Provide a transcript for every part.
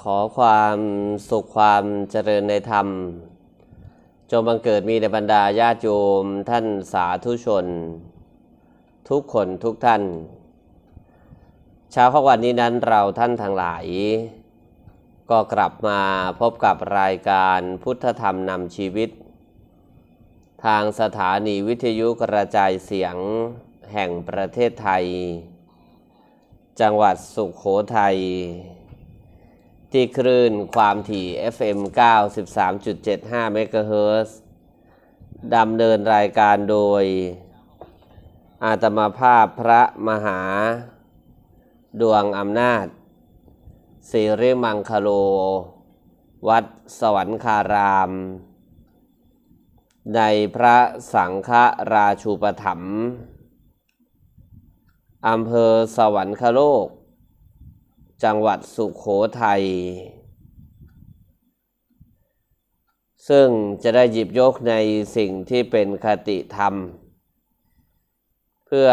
ขอความสุขความเจริญในธรรม จงบังเกิดมีในบรรดาญาติโยมท่านสาธุชน ทุกคนทุกท่านเช้าของวันนี้นั้นเราท่านทั้งหลาย ก็กลับมาพบกับรายการพุทธธรรมนำชีวิต ทางสถานีวิทยุกระจายเสียงแห่งประเทศไทย จังหวัดสุขโขทัย ที่คลื่นความถี่ FM 93.75เมกะเฮิรตซ์ดำเนินรายการโดย อาตมาภาพพระมหา ดวงอำนาจสิริมังคโล วัดสวรรคาราม ในพระสังฆราชูปถัมภ์อำเภอสวรรคโลก จังหวัดสุขโขทัย ซึ่งจะได้หยิบยกในสิ่งที่เป็นคติธรรม เพื่อ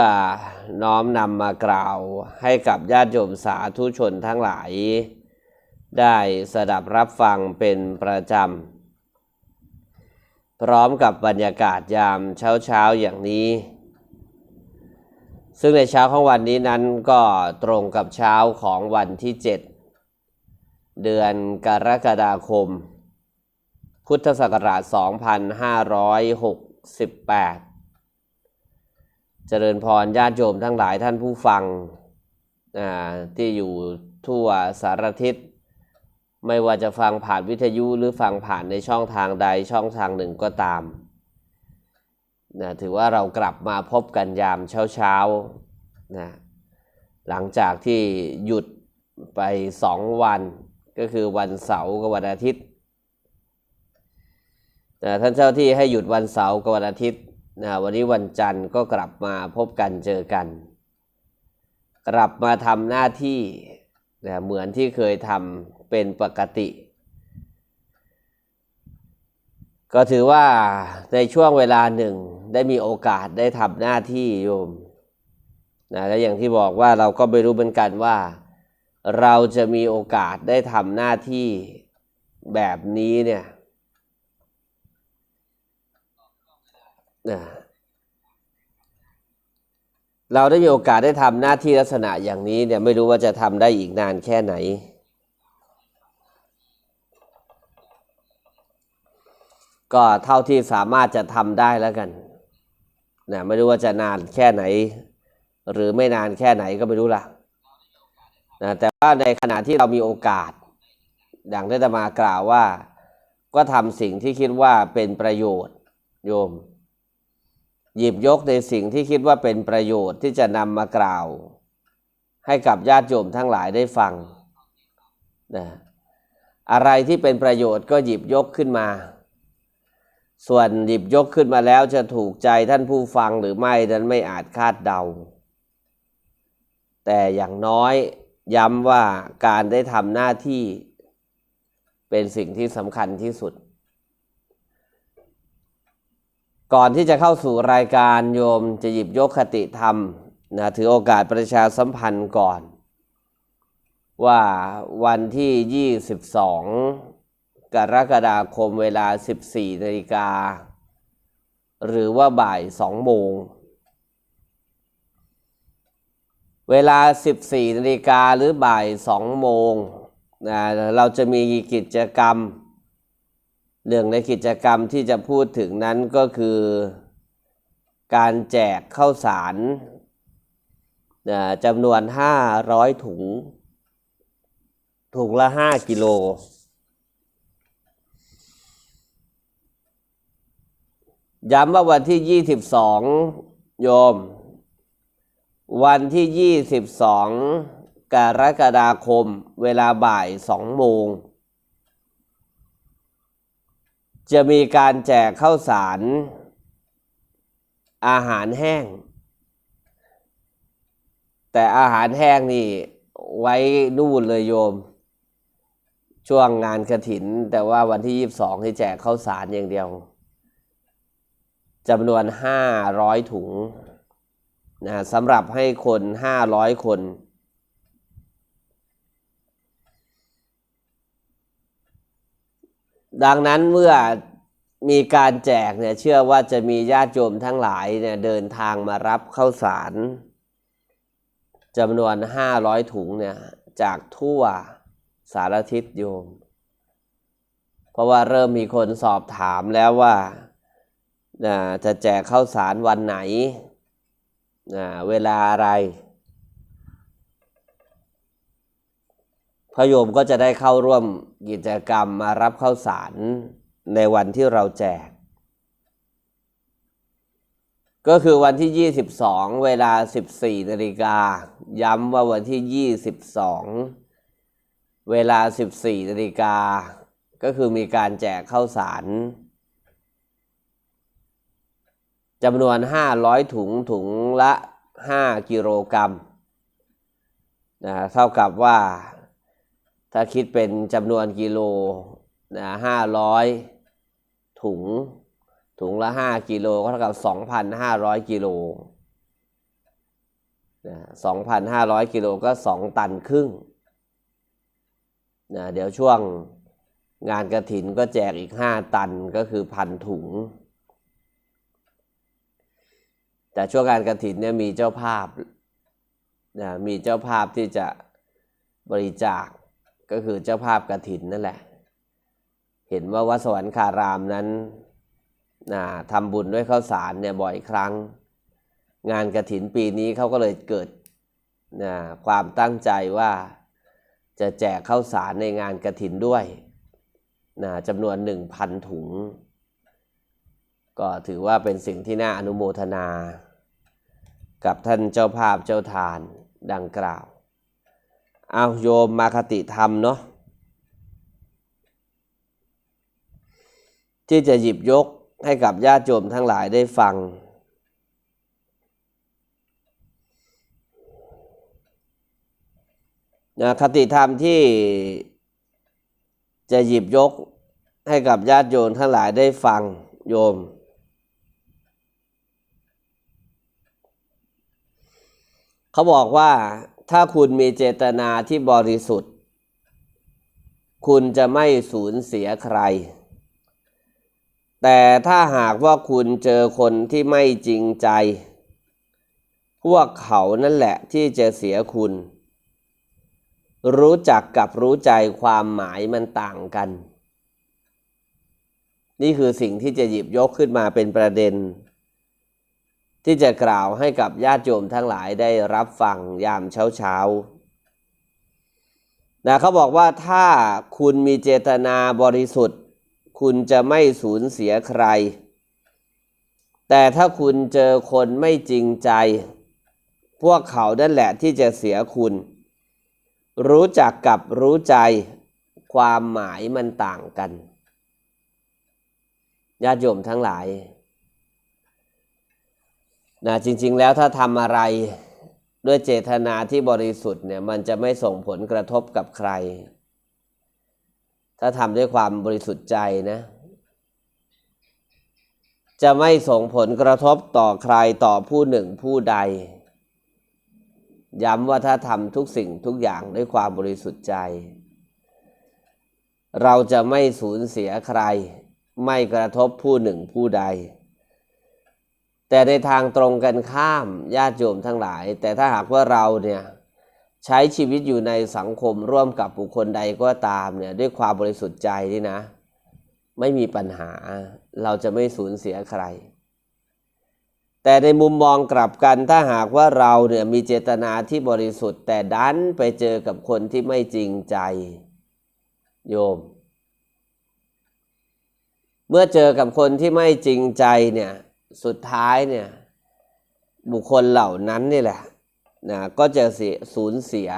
น้อมนำมากล่าวให้กับญาติโยมสาธุชนทั้งหลาย ได้สดับรับฟังเป็นประจำ พร้อมกับบรรยากาศยามเช้าๆอย่างนี้ ซึ่งในเช้าของวันนี้นั้นก็ตรงกับเช้าของวันที่ 7 เดือนกรกฎาคม พุทธศักราช 2568 เจริญพรญาติโยมทั้งหลายท่านผู้ฟังที่อยู่ทั่วสารทิศ ไม่ว่าจะฟังผ่านวิทยุหรือฟังผ่านในช่องทางใดช่องทางหนึ่งก็ตาม นะถือว่าเรากลับมาพบกันยามเช้าๆนะหลังจากที่หยุดไปสองวันก็คือวันเสาร์กับวันอาทิตย์นะท่านเจ้าที่ให้หยุดวันเสาร์กับวันอาทิตย์นะวันนี้วันจันทร์ก็กลับมาพบกันเจอกัน กลับมาทำหน้าที่นะเหมือนที่เคยทำเป็นปกติ ก็ถือว่าในช่วงเวลาหนึ่งได้มีโอกาสได้ทำหน้าที่โยมนะและอย่างที่บอกว่าเราก็ไม่รู้เหมือนกันว่า เราจะมีโอกาสได้ทำหน้าที่แบบนี้เนี่ยนะเราได้มีโอกาสได้ทำหน้าที่ลักษณะอย่างนี้เนี่ยไม่รู้ว่าจะทำได้อีกนานแค่ไหน ก็เท่าที่สามารถจะทำได้แล้วกันนะไม่รู้ว่าจะนานแค่ไหน หรือไม่นานแค่ไหนก็ไม่รู้ละนะแต่ว่าในขณะที่เรามีโอกาสดังที่จะมากล่าวว่า ก็ทำสิ่งที่คิดว่าเป็นประโยชน์โยม หยิบยกในสิ่งที่คิดว่าเป็นประโยชน์ที่จะนำมากล่าว ให้กับญาติโยมทั้งหลายได้ฟังนะอะไรที่เป็นประโยชน์ก็หยิบยกขึ้นมา ส่วนหยิบยกขึ้นมาแล้วจะถูกใจท่านผู้ฟังหรือไม่นั้นไม่อาจคาดเดา แต่อย่างน้อยย้ำว่าการได้ทำหน้าที่เป็นสิ่งที่สำคัญที่สุด ก่อนที่จะเข้าสู่รายการโยมจะหยิบยกคติธรรมนะถือโอกาสประชาสัมพันธ์ก่อน ว่าวันที่ 22 กรกฎาคมเวลา 14นาฬิกา หรือว่าบ่าย2โมง เวลา 14นาฬิกาหรือบ่าย2โมงนะเราจะมีกิจกรรมหนึ่งในกิจกรรมที่จะพูดถึงนั้นก็คือ การแจกข้าวสารนะจำนวน 500 ถุง ถุงละ 5 กิโล ย้ำว่าวันที่22โยม วันที่22กรกฎาคม เวลาบ่าย2โมง จะมีการแจกข้าวสาร อาหารแห้ง แต่อาหารแห้งนี่ไว้นู่นเลยโยม ช่วงงานกระถิน แต่ว่าวันที่22ให้แจกข้าวสารอย่างเดียว จำนวน 500 ถุงนะสำหรับให้คน 500 คน ดังนั้นเมื่อมีการแจกเนี่ยเชื่อว่าจะมีญาติโยมทั้งหลายเนี่ยเดินทางมารับข้าวสารจำนวนห้าร้อยถุงเนี่ยจากทั่วสารทิศโยม เพราะว่าเริ่มมีคนสอบถามแล้วว่า นะจะแจกข้าวสารวันไหนนะเวลาอะไร พระโยมก็จะได้เข้าร่วมกิจกรรมมารับข้าวสารในวันที่เราแจก ก็คือวันที่ 22 เวลา 14นาฬิกา ย้ำว่าวันที่ 22 เวลา 14นาฬิกา ก็คือมีการแจกข้าวสาร จำนวน 500 ถุงถุงละ 5 กิโลกรัมนะเท่ากับว่าถ้าคิดเป็นจำนวนกิโลนะ500 ถุง ถุงละ 5 กิโลก็เท่ากับ 2,500 กิโลนะ2,500 กิโลก็ 2 ตันครึ่งนะเดี๋ยวช่วงงานกระถินก็แจกอีก 5 ตันก็คือพันถุง แต่ช่วงงานกระถินเนี่ยมีเจ้าภาพนะมีเจ้าภาพที่จะบริจาคก็คือเจ้าภาพกระถินนั่นแหละ เห็นว่าวัดสวรรคารามนั้นนะทำบุญด้วยข้าวสารเนี่ยบ่อยครั้ง งานกระถินปีนี้เขาก็เลยเกิดนะความตั้งใจว่าจะแจกข้าวสารในงานกระถินด้วยนะจำนวนหนึ่งพันถุง ก็ถือว่าเป็นสิ่งที่น่าอนุโมทนา กับท่านเจ้าภาพเจ้าทานดังกล่าว เอาโยมมาคติธรรมเนาะที่จะหยิบยกให้กับญาติโยมทั้งหลายได้ฟัง คติธรรมที่จะหยิบยกให้กับญาติโยมทั้งหลายได้ฟังโยม เขาบอกว่าถ้าคุณมีเจตนาที่บริสุทธิ์ คุณจะไม่สูญเสียใคร แต่ถ้าหากว่าคุณเจอคนที่ไม่จริงใจ พวกเขานั่นแหละที่จะเสียคุณ รู้จักกับรู้ใจความหมายมันต่างกัน นี่คือสิ่งที่จะหยิบยกขึ้นมาเป็นประเด็น ที่จะกล่าวให้กับญาติโยมทั้งหลายได้รับฟังยามเช้าเช้านะเขาบอกว่าถ้าคุณมีเจตนาบริสุทธิ์ คุณจะไม่สูญเสียใคร แต่ถ้าคุณเจอคนไม่จริงใจ พวกเขานั่นแหละที่จะเสียคุณ รู้จักกับรู้ใจ ความหมายมันต่างกันญาติโยมทั้งหลาย นะจริง ๆ แล้วถ้าทำอะไรด้วยเจตนาที่บริสุทธิ์เนี่ยมันจะไม่ส่งผลกระทบกับใคร ถ้าทำด้วยความบริสุทธิ์ใจนะ จะไม่ส่งผลกระทบต่อใครต่อผู้หนึ่งผู้ใด ย้ำว่าถ้าทำทุกสิ่งทุกอย่างด้วยความบริสุทธิ์ใจ เราจะไม่สูญเสียใคร ไม่กระทบผู้หนึ่งผู้ใด แต่ในทางตรงกันข้ามญาติโยมทั้งหลาย แต่ถ้าหากว่าเราเนี่ยใช้ชีวิตอยู่ในสังคมร่วมกับบุคคลใดก็ตามเนี่ยด้วยความบริสุทธิ์ใจนี่นะ ไม่มีปัญหาเราจะไม่สูญเสียใคร แต่ในมุมมองกลับกันถ้าหากว่าเราเนี่ยมีเจตนาที่บริสุทธิ์ แต่ดันไปเจอกับคนที่ไม่จริงใจ โยม เมื่อเจอกับคนที่ไม่จริงใจเนี่ย สุดท้ายเนี่ยบุคคลเหล่านั้นนี่แหละนะก็จะเสียสูญเสีย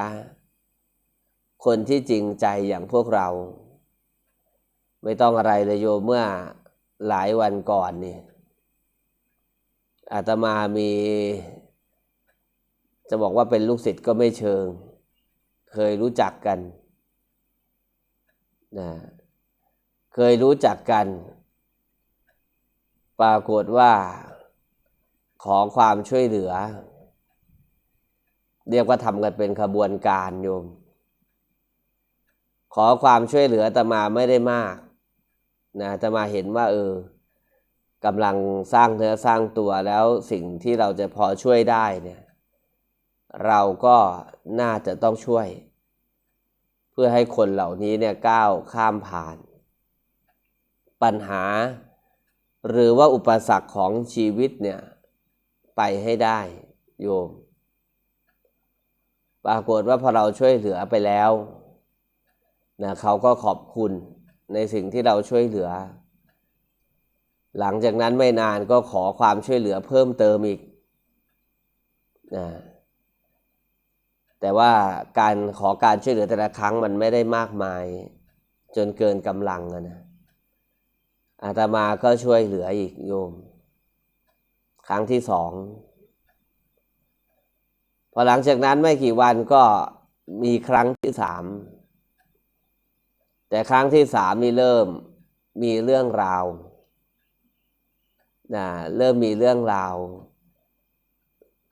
คนที่จริงใจอย่างพวกเรา ไม่ต้องอะไรเลยโยมเมื่อหลายวันก่อนนี่อาตมามี จะบอกว่าเป็นลูกศิษย์ก็ไม่เชิง เคยรู้จักกันนะเคยรู้จักกัน ปรากฏว่าขอความช่วยเหลือ เรียกว่าทำกันเป็นขบวนการโยม ขอความช่วยเหลือแต่มาไม่ได้มากนะจะมาเห็นว่า เออกำลังสร้างเนื้อสร้างตัวแล้วสิ่งที่เราจะพอช่วยได้เนี่ยเราก็น่าจะต้องช่วย เพื่อให้คนเหล่านี้เนี่ยก้าวข้ามผ่าน ปัญหา หรือว่าอุปสรรคของชีวิตเนี่ย ไปให้ได้โยม ปรากฏว่าพอเราช่วยเหลือไปแล้วนะเขาก็ขอบคุณในสิ่งที่เราช่วยเหลือ หลังจากนั้นไม่นานก็ขอความช่วยเหลือเพิ่มเติมอีกนะแต่ว่าการขอการช่วยเหลือแต่ละครั้งมันไม่ได้มากมาย จนเกินกำลังนะ อาตมาก็ช่วยเหลืออีกโยม ครั้งที่สอง พอหลังจากนั้นไม่กี่วันก็มีครั้งที่สาม แต่ครั้งที่สามนี่เริ่มมีเรื่องราวนะเริ่มมีเรื่องราว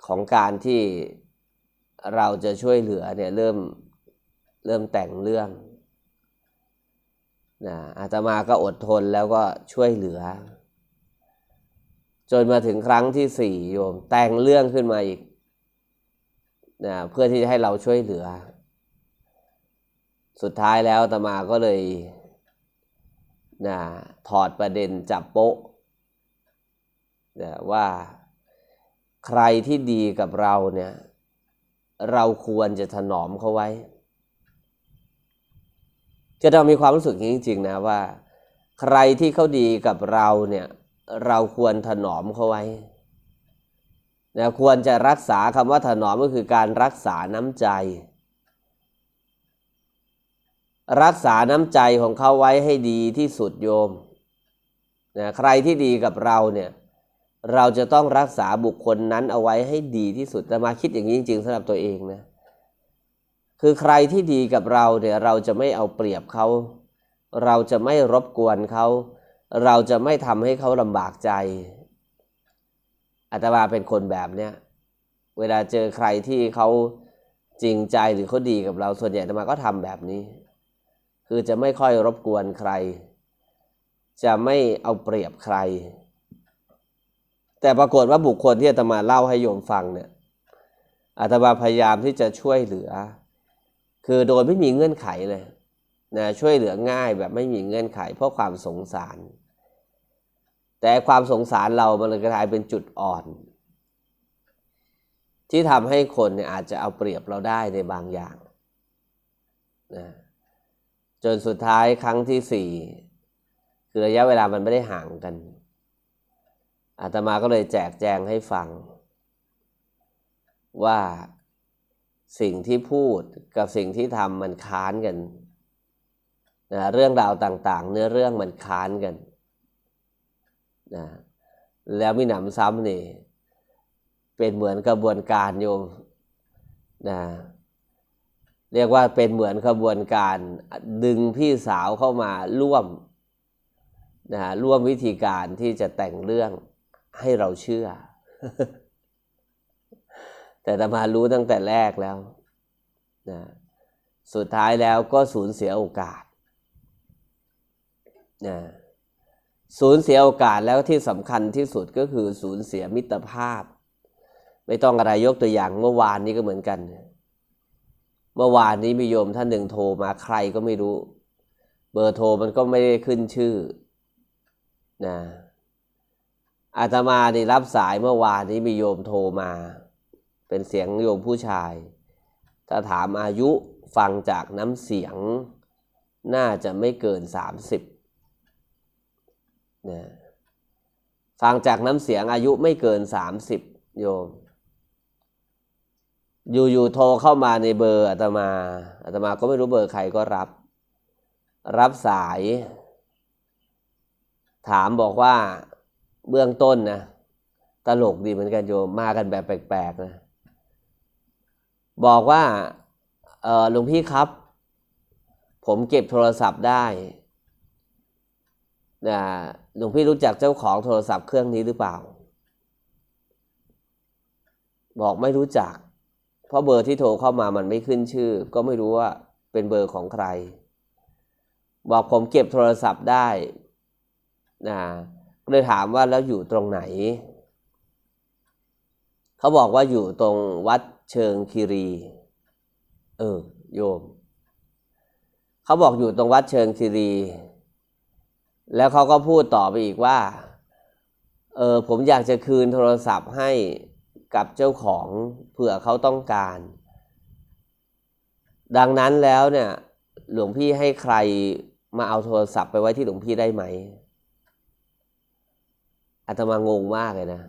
ของการที่เราจะช่วยเหลือเนี่ยเริ่มเริ่มแต่งเรื่อง นะอาตมาก็อดทนแล้วก็ช่วยเหลือ จนมาถึงครั้งที่สี่โยมแต่งเรื่องขึ้นมาอีกนะเพื่อที่จะให้เราช่วยเหลือ สุดท้ายแล้วอาตมาก็เลยนะถอดประเด็นจับโป๊ะนะว่าใครที่ดีกับเราเนี่ย เราควรจะถนอมเขาไว้ จะเรามีความรู้สึกจริงๆนะว่า ใครที่เขาดีกับเราเนี่ยเราควรถนอมเขาไว้นะควรจะรักษาคำว่าถนอมก็คือการรักษาน้ำใจ รักษาน้ำใจของเขาไว้ให้ดีที่สุดโยมนะใครที่ดีกับเราเนี่ยเราจะต้องรักษาบุคคลนั้นเอาไว้ให้ดีที่สุดแต่มาคิดอย่างนี้จริงๆสำหรับตัวเองนะ คือใครที่ดีกับเราเนี่ยเราจะไม่เอาเปรียบเขา เราจะไม่รบกวนเขา เราจะไม่ทำให้เขาลำบากใจอาตมาเป็นคนแบบเนี้ยเวลาเจอใครที่เขาจริงใจหรือเขาดีกับเราส่วนใหญ่อาตมาก็ทำแบบนี้ คือจะไม่ค่อยรบกวนใคร จะไม่เอาเปรียบใคร แต่ปรากฏว่าบุคคลที่อาตมาเล่าให้โยมฟังเนี่ยอาตมาพยายามที่จะช่วยเหลือ คือโดยไม่มีเงื่อนไขเลยนะช่วยเหลือง่ายแบบไม่มีเงื่อนไข เพราะความสงสาร แต่ความสงสารเรามันกลายเป็นจุดอ่อน ที่ทำให้คนเนี่ยอาจจะเอาเปรียบเราได้ในบางอย่างนะจนสุดท้ายครั้งที่สี่คือระยะเวลามันไม่ได้ห่างกัน อาตมาก็เลยแจกแจงให้ฟัง ว่า สิ่งที่พูดกับสิ่งที่ทำมันค้านกันนะเรื่องราวต่าง ๆ เนื้อเรื่องมันค้านกันนะแล้วมีหนำซ้ำนี่ เป็นเหมือนกระบวนการโยมนะเรียกว่าเป็นเหมือนกระบวนการดึงพี่สาวเข้ามาร่วมนะร่วมวิธีการที่จะแต่งเรื่องให้เราเชื่อ แต่ตมารู้ตั้งแต่แรกแล้วนะสุดท้ายแล้วก็สูญเสียโอกาสนะสูญเสียโอกาสแล้วที่สำคัญที่สุดก็คือสูญเสียมิตรภาพ ไม่ต้องอะไรยกตัวอย่างเมื่อวานนี้ก็เหมือนกัน เมื่อวานนี้มีโยมท่านหนึ่งโทรมาใครก็ไม่รู้ เบอร์โทรมันก็ไม่ได้ขึ้นชื่อนะอาตมานี่รับสายเมื่อวานนี้มีโยมโทรมา เป็นเสียงโยมผู้ชาย ถ้าถามอายุฟังจากน้ำเสียงน่าจะไม่เกินสามสิบนะฟังจากน้ำเสียงอายุไม่เกินสามสิบโยม อยู่ๆโทรเข้ามาในเบอร์อาตมาอาตมาก็ไม่รู้เบอร์ใครก็รับ รับสาย ถามบอกว่าเบื้องต้นนะตลกดีเหมือนกันโยมมากันแบบแปลกๆนะ บอกว่าเออหลวงพี่ครับ ผมเก็บโทรศัพท์ได้นะหลวงพี่รู้จักเจ้าของโทรศัพท์เครื่องนี้หรือเปล่า บอกไม่รู้จัก เพราะเบอร์ที่โทรเข้ามามันไม่ขึ้นชื่อ ก็ไม่รู้ว่าเป็นเบอร์ของใคร บอกผมเก็บโทรศัพท์ได้นะก็เลยถามว่าแล้วอยู่ตรงไหน เขาบอกว่าอยู่ตรงวัด เชิงคีรี เออ โยม เขาบอกอยู่ตรงวัดเชิงคีรี แล้วเขาก็พูดต่อไปอีกว่า เออ ผมอยากจะคืนโทรศัพท์ให้กับเจ้าของเผื่อเขาต้องการ ดังนั้นแล้วเนี่ย หลวงพี่ให้ใครมาเอาโทรศัพท์ไปไว้ที่หลวงพี่ได้ไหมอาตมางงมากเลยนะ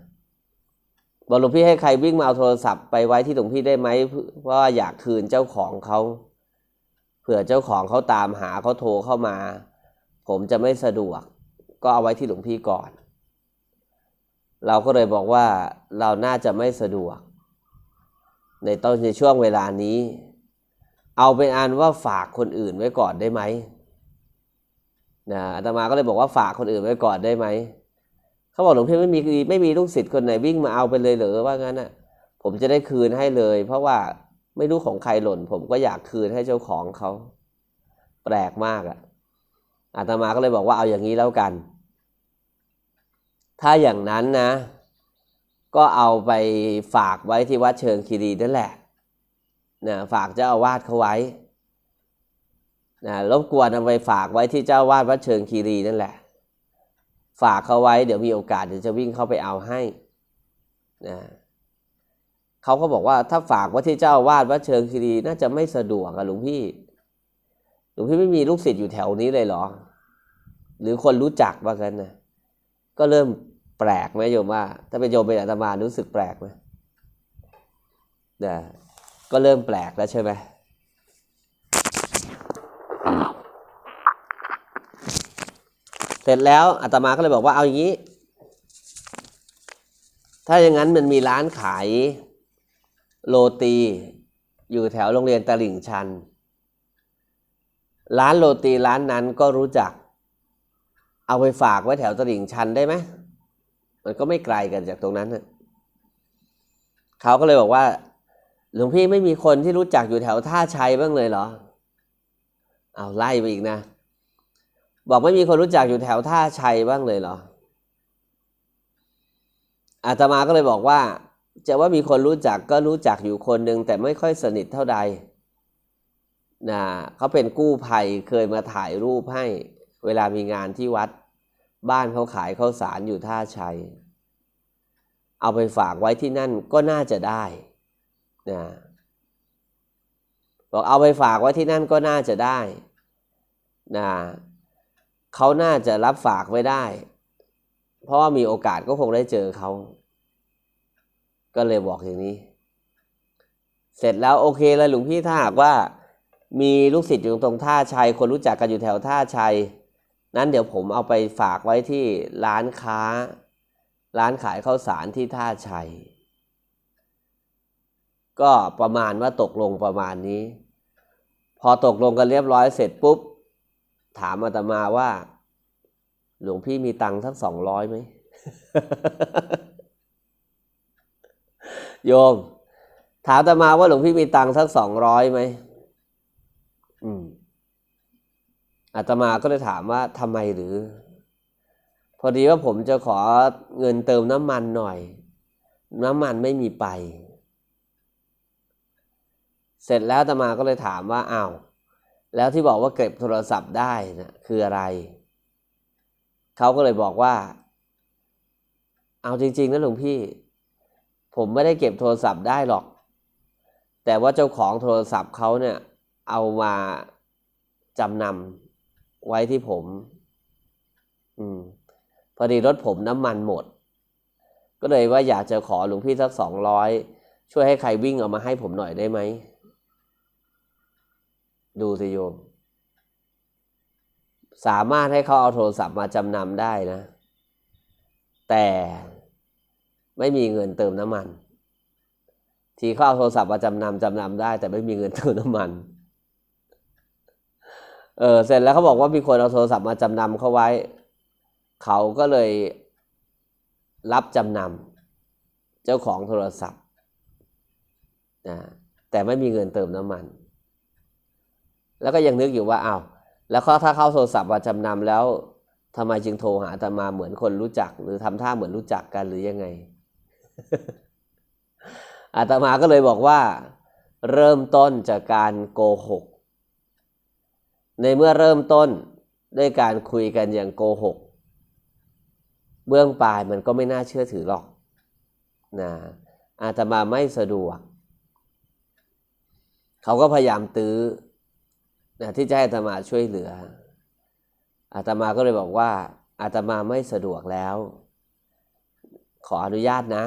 บอกหลวงพี่ให้ใครวิ่งมาเอาโทรศัพท์ไปไว้ที่หลวงพี่ได้ไหมเพราะว่าอยากคืนเจ้าของเขาเผื่อเจ้าของเขาตามหาเขาโทรเข้ามา ผมจะไม่สะดวก ก็เอาไว้ที่หลวงพี่ก่อน เราก็เลยบอกว่าเราน่าจะไม่สะดวก ในตอนในช่วงเวลานี้ เอาเป็นอันว่าฝากคนอื่นไว้ก่อนได้ไหมนะอาตมาก็เลยบอกว่าฝากคนอื่นไว้ก่อนได้ไหม เขาบอกหลวงพี่ไม่มีไม่มีลูกศิษย์คนไหนวิ่งมาเอาไปเลยเหรือว่างั้นอะ ผมจะได้คืนให้เลย เพราะว่าไม่รู้ของใครหล่น ผมก็อยากคืนให้เจ้าของเขา แปลกมากอะอาตมาก็เลยบอกว่าเอาอย่างนี้แล้วกัน ถ้าอย่างนั้นนะ ก็เอาไปฝากไว้ที่วัดเชิงคีรีนั่นแหละนะฝากเจ้าอาวาสเขาไว้นะรบกวนเอาไปฝากไว้ที่เจ้าอาวาสวัดเชิงคีรีนั่นแหละ ฝากเขาไว้เดี๋ยวมีโอกาสเดี๋ยวจะวิ่งเข้าไปเอาให้นะเขาก็บอกว่าถ้าฝากไว้ที่เจ้าวาสวัดเชิงคีรีน่าจะไม่สะดวกอะหลวงพี่หลวงพี่ไม่มีลูกศิษย์อยู่แถวนี้เลยเหรอ หรือคนรู้จักว่ากันนะก็เริ่มแปลกไหมโยมว่า ถ้าเป็นโยมเป็นอาตมารู้สึกแปลกไหมนะก็เริ่มแปลกแล้วใช่ไหม เสร็จแล้วอาตมาก็เลยบอกว่าเอาอย่างนี้ ถ้าอย่างนั้นมันมีร้านขายโรตี อยู่แถวโรงเรียนตลิ่งชัน ร้านโรตีร้านนั้นก็รู้จัก เอาไปฝากไว้แถวตลิ่งชันได้ไหมมันก็ไม่ไกลกันจากตรงนั้นเขาก็เลยบอกว่า หลวงพี่ไม่มีคนที่รู้จักอยู่แถวท่าชัยบ้างเลยเหรอ เอาไล่ไปอีกนะ บอกไม่มีคนรู้จักอยู่แถวท่าชัยบ้างเลยเหรออาตมาก็เลยบอกว่า จะว่ามีคนรู้จักก็รู้จักอยู่คนหนึ่งแต่ไม่ค่อยสนิทเท่าใดนะเขาเป็นกู้ภัยเคยมาถ่ายรูปให้ เวลามีงานที่วัด บ้านเขาขายข้าวสารอยู่ท่าชัย เอาไปฝากไว้ที่นั่นก็น่าจะได้นะบอกเอาไปฝากไว้ที่นั่นก็น่าจะได้นะ เขาน่าจะรับฝากไว้ได้ เพราะว่ามีโอกาสก็คงได้เจอเขา ก็เลยบอกอย่างนี้ เสร็จแล้วโอเคเลยหลวงพี่ถ้าหากว่า มีลูกศิษย์อยู่ตรงท่าชัย คนรู้จักกันอยู่แถวท่าชัย นั้นเดี๋ยวผมเอาไปฝากไว้ที่ร้านค้า ร้านขายข้าวสารที่ท่าชัย ก็ประมาณว่าตกลงประมาณนี้ พอตกลงกันเรียบร้อยเสร็จปุ๊บ ถามอาตมาว่า หลวงพี่มีตังค์ทั้งสองร้อยไหมโยม ถามอาตมาว่าหลวงพี่มีตังค์ทั้งสองร้อยไหมอืมอาตมาก็เลยถามว่าทำไมหรือ พอดีว่าผมจะขอเงินเติมน้ำมันหน่อย น้ำมันไม่มีไป เสร็จแล้วอาตมาก็เลยถามว่าอ้าว แล้วที่บอกว่าเก็บโทรศัพท์ได้นะคืออะไร เขาก็เลยบอกว่า เอาจริง ๆนะหลวงพี่ ผมไม่ได้เก็บโทรศัพท์ได้หรอก แต่ว่าเจ้าของโทรศัพท์เขาเนี่ยเอามาจำนำไว้ที่ผม อืม พอดีรถผมน้ำมันหมด ก็เลยว่าอยากจะขอหลวงพี่สักสองร้อยช่วยให้ใครวิ่งเอามาให้ผมหน่อยได้ไหม ดูสิโยม สามารถให้เขาเอาโทรศัพท์มาจำนำได้นะ แต่ไม่มีเงินเติมน้ำมัน ทีเขาเอาโทรศัพท์มาจำนำจำนำได้ แต่ไม่มีเงินเติมน้ำมันเออเสร็จแล้วเขาบอกว่ามีคนเอาโทรศัพท์มาจำนำเขาไว้ เขาก็เลยรับจำนำเจ้าของโทรศัพท์นะแต่ไม่มีเงินเติมน้ำมัน แล้วก็ยังนึกอยู่ว่าอ้าวแล้วถ้าเข้าโทรศัพท์มาจำนำแล้วทำไมจึงโทรหาอาตมาเหมือนคนรู้จัก หรือทำท่าเหมือนรู้จักกันหรือยังไง อาตมาก็เลยบอกว่า เริ่มต้นจากการโกหก ในเมื่อเริ่มต้นด้วยการคุยกันอย่างโกหก เบื้องปลายมันก็ไม่น่าเชื่อถือหรอกนะอาตมาไม่สะดวก เขาก็พยายามตื้อ นะที่จะให้อาตมาช่วยเหลืออาตมาก็เลยบอกว่าอาตมาไม่สะดวกแล้ว ขออนุญาตนะ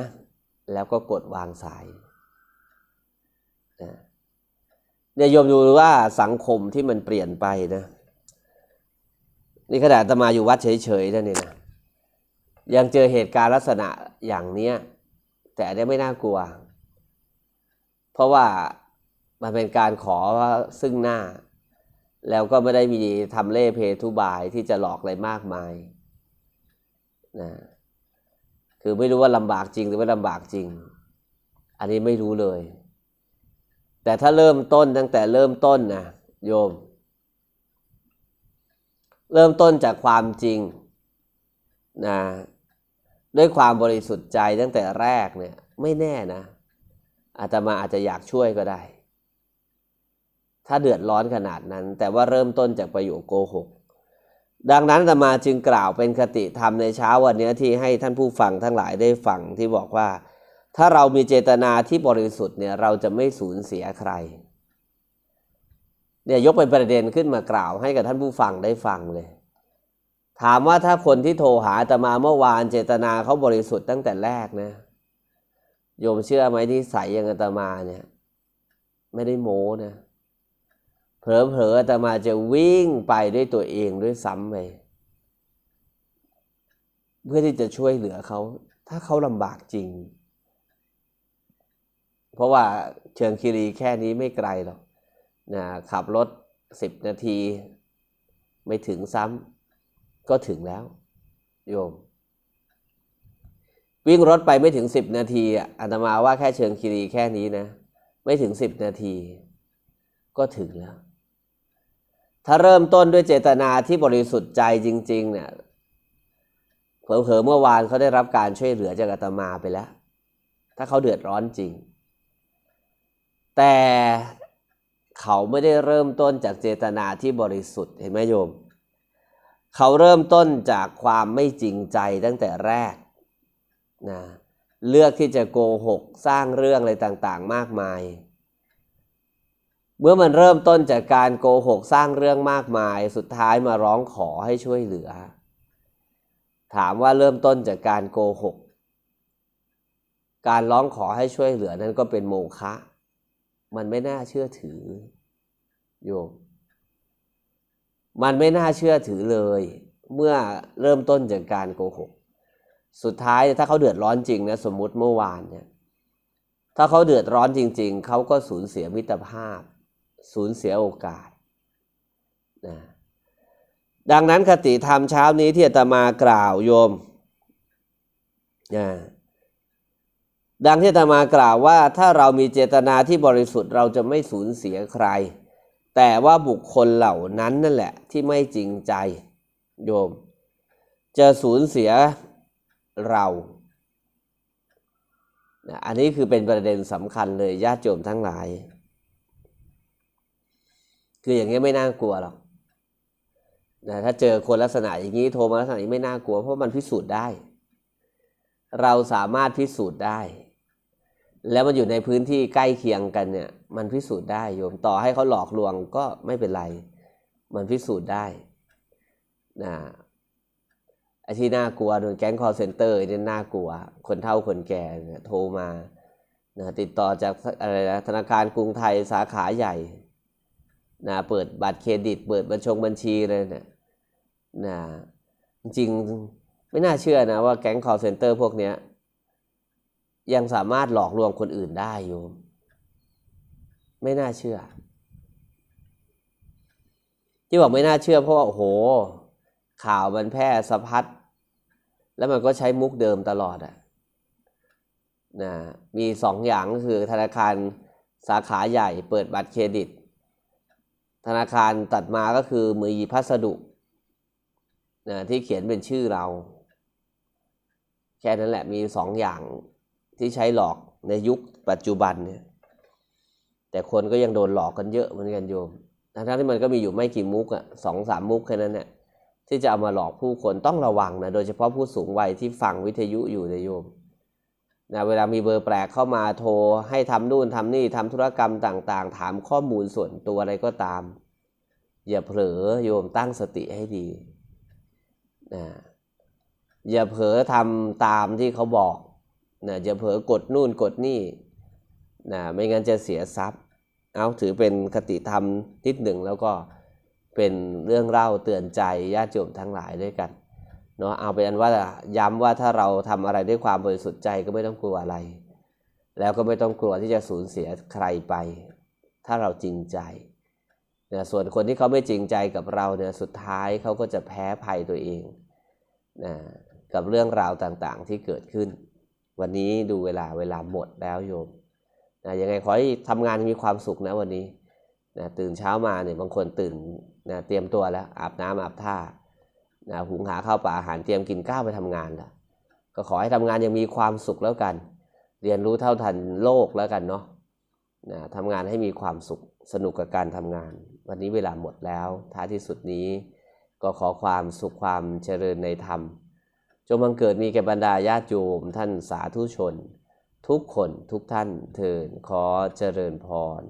แล้วก็กดวางสายนะเนี่ยโยมดูว่าสังคมที่มันเปลี่ยนไปนะนี่ขนาดอาตมาอยู่วัดเฉยๆนั่นนี่นะยังเจอเหตุการณ์ลักษณะอย่างเนี้ย แต่อันนี้ไม่น่ากลัว เพราะว่ามันเป็นการขอซึ่งหน้า แล้วก็ไม่ได้มีทำเล่เพทุบายที่จะหลอกอะไรมากมายนะคือไม่รู้ว่าลำบากจริงหรือไม่ลำบากจริง อันนี้ไม่รู้เลย แต่ถ้าเริ่มต้นตั้งแต่เริ่มต้นนะโยม เริ่มต้นจากความจริงนะด้วยความบริสุทธิ์ใจตั้งแต่แรกเนี่ย ไม่แน่นะอาตมาอาจจะอยากช่วยก็ได้ ถ้าเดือดร้อนขนาดนั้น แต่ว่าเริ่มต้นจากประโยคโกหก ดังนั้นอาตมาจึงกล่าวเป็นคติธรรมในเช้าวันนี้ที่ให้ท่านผู้ฟังทั้งหลายได้ฟังที่บอกว่า ถ้าเรามีเจตนาที่บริสุทธิ์เนี่ยเราจะไม่สูญเสียใครเนี่ยยกเป็นประเด็นขึ้นมากล่าวให้กับท่านผู้ฟังได้ฟังเลย ถามว่าถ้าคนที่โทรหาตมาเมื่อวานเจตนาเขาบริสุทธิ์ตั้งแต่แรกนะโยมเชื่อไหมที่ใส่ยังอาตมาเนี่ย ไม่ได้โม้นะ เผลอๆอาตมาจะวิ่งไปด้วยตัวเองด้วยซ้ำไปเพื่อที่จะช่วยเหลือเขา ถ้าเขาลำบากจริง เพราะว่าเชิงคีรีแค่นี้ไม่ไกลหรอกนะขับรถสิบนาที ไม่ถึงซ้ำก็ถึงแล้ว โยม วิ่งรถไปไม่ถึงสิบนาทีอะอาตมาว่าแค่เชิงคีรีแค่นี้นะ ไม่ถึงสิบนาที ก็ถึงแล้ว ถ้าเริ่มต้นด้วยเจตนาที่บริสุทธิ์ใจจริง ๆ เนี่ยเผลอๆเมื่อวานเขาได้รับการช่วยเหลือจากอาตมาไปแล้ว ถ้าเขาเดือดร้อนจริง แต่เขาไม่ได้เริ่มต้นจากเจตนาที่บริสุทธิ์เห็นไหมโยม เขาเริ่มต้นจากความไม่จริงใจตั้งแต่แรกนะเลือกที่จะโกหกสร้างเรื่องอะไรต่างๆ มากมาย เมื่อมันเริ่มต้นจากการโกหกสร้างเรื่องมากมาย สุดท้ายมาร้องขอให้ช่วยเหลือ ถามว่าเริ่มต้นจากการโกหก การร้องขอให้ช่วยเหลือนั้นก็เป็นโมฆะมันไม่น่าเชื่อถือโยมมันไม่น่าเชื่อถือเลย เมื่อเริ่มต้นจากการโกหก สุดท้ายถ้าเขาเดือดร้อนจริงนะสมมุติเมื่อวานเนี่ยถ้าเขาเดือดร้อนจริง ๆ เขาก็สูญเสียมิตรภาพ สูญเสียโอกาสนะดังนั้นคติธรรมเช้านี้ที่อาตมากล่าวโยมนะดังที่อาตมากล่าวว่าถ้าเรามีเจตนาที่บริสุทธิ์เราจะไม่สูญเสียใคร แต่ว่าบุคคลเหล่านั้นนั่นแหละที่ไม่จริงใจโยม จะสูญเสียเราอันนี้คือเป็นประเด็นสำคัญเลยญาติโยมทั้งหลาย คืออย่างนี้ยไม่น่ากลัวหรอกนะถ้าเจอคนลักษณะอย่างนี้โทรมาลักษณะนี้ไม่น่ากลัว เพราะมันพิสูจน์ได้ เราสามารถพิสูจน์ได้ แล้วมันอยู่ในพื้นที่ใกล้เคียงกันเนี่ย มันพิสูจน์ได้โยมต่อให้เขาหลอกลวงก็ไม่เป็นไร มันพิสูจน์ได้นะไอ้ที่น่ากลัวโดนแก๊งคอร์เซนเตอร์เนี่ยน่ากลัว คนเฒ่าคนแก่เนี่ยโทรมานะติดต่อจากอะไรนะธนาคารกรุงไทยสาขาใหญ่ นะเปิดบัตรเครดิต เปิดบัญชงบัญชีเลยเนี่ยนะจริงไม่น่าเชื่อนะว่าแก๊งคอร์เซนเตอร์พวกเนี้ยยังสามารถหลอกลวงคนอื่นได้อยู่ ไม่น่าเชื่อ ที่บอกไม่น่าเชื่อเพราะว่าโอ้โห ข่าวมันแพร่สะพัด แล้วมันก็ใช้มุกเดิมตลอดอะนะมีสองอย่างก็คือธนาคารสาขาใหญ่เปิดบัตรเครดิต ธนาคารตัดมาก็คือมือหยิบพัสดุนะที่เขียนเป็นชื่อเรา แค่นั้นแหละมีสองอย่างที่ใช้หลอกในยุคปัจจุบันเนี่ยแต่คนก็ยังโดนหลอกกันเยอะเหมือนกันโยมทั้งที่มันก็มีอยู่ไม่กี่มุกอะสองสามมุกแค่นั้นเนี่ยที่จะเอามาหลอกผู้คนต้องระวังนะโดยเฉพาะผู้สูงวัยที่ฟังวิทยุอยู่นโยม นะเวลามีเบอร์แปลกเข้ามาโทรให้ทำนู่นทำนี่ทำธุรกรรมต่างๆ ถามข้อมูลส่วนตัวอะไรก็ตาม อย่าเผลอโยมตั้งสติให้ดีนะอย่าเผลอทำตามที่เขาบอกนะอย่าเผลอกดนู่นกดนี่นะไม่งั้นจะเสียทรัพย์ เอาถือเป็นคติธรรมนิดหนึ่งแล้วก็เป็นเรื่องเล่าเตือนใจญาติโยมทั้งหลายด้วยกัน เนาะเอาเป็นว่าย้ำว่าถ้าเราทำอะไรด้วยความบริสุทธิ์ใจก็ไม่ต้องกลัวอะไร แล้วก็ไม่ต้องกลัวที่จะสูญเสียใครไป ถ้าเราจริงใจเนี่ยส่วนคนที่เขาไม่จริงใจกับเราเนี่ยสุดท้ายเขาก็จะแพ้ภัยตัวเองนะกับเรื่องราวต่างๆที่เกิดขึ้น วันนี้ดูเวลาเวลาหมดแล้วโยมนะยังไงขอให้ทำงานมีความสุขนะวันนี้นะตื่นเช้ามาเนี่ยบางคนตื่นนะเตรียมตัวแล้วอาบน้ำอาบท่า นะหุงหาข้าวปลาอาหารเตรียมกินข้าวไปทำงานแล้วก็ขอให้ทำงานยังมีความสุขแล้วกัน เรียนรู้เท่าทันโลกแล้วกันเนาะนะทำงานให้มีความสุขสนุกกับการทำงาน วันนี้เวลาหมดแล้วท้ายที่สุดนี้ ก็ขอความสุขความเจริญในธรรมจงบังเกิดมีแก่บรรดาญาติโยมท่านสาธุชน ทุกคนทุกท่านเทินขอเจริญพร